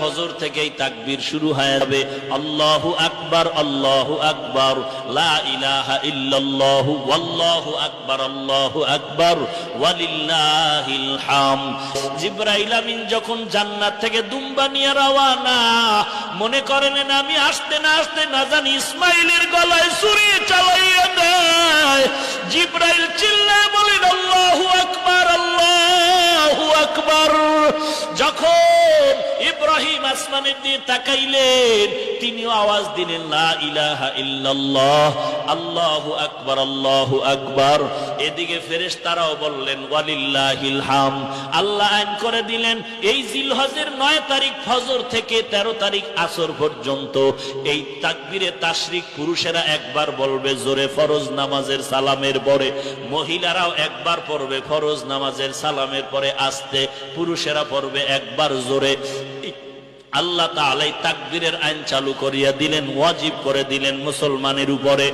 ফজর থেকেই তাকবীর শুরু হয়ে যাবে। আল্লাহু আকবার আল্লাহু আকবার, লা ইলাহা ইল্লাল্লাহু, ওয়াল্লাহু আকবার, আল্লাহু আকবার, ওয়ালিল্লাহিল হাম জিব্রাইল আমিন যখন জান্নাত থেকে দুম্বা নিয়ে মনে করেন আমি আসতে না আসতে না জানি ইসমাইলের গলায় ছুরি চালাইয়া দেয়। জিব্রাইল চিল্লায় বলেন, আল্লাহু আকবার আল্লাহু আকবার। যখন ইব্রাহিম আসমানের দিয়ে তাকাইলেন তিনিও আওয়াজ দিলেন লা ইলাহা ইল্লাল্লাহ। আল্লাহু আকবার আল্লাহু আকবার। এদিকে ফেরেশতারাও বললেন, ওয়ালিল্লাহিল হাম। আল্লাহ আইন করে দিলেন, এই জিলহজের নয় তারিখ ফজর থেকে ১৩ তারিখ আসর পর্যন্ত এই তাকবীরে তাশরিক পুরুষেরা একবার বলবে, জোরে ফরজ নামাজের সালামের পরে। মহিলারাও একবার পড়বে, ফরজ নামাজের সালামের পরে আসতে। পুরুষেরা পড়বে একবার জোরে। আল্লাহ তাআলাই তাকবীরের আইন চালু করিয়া দিলেন, ওয়াজিব করে দিলেন মুসলমানের উপরে।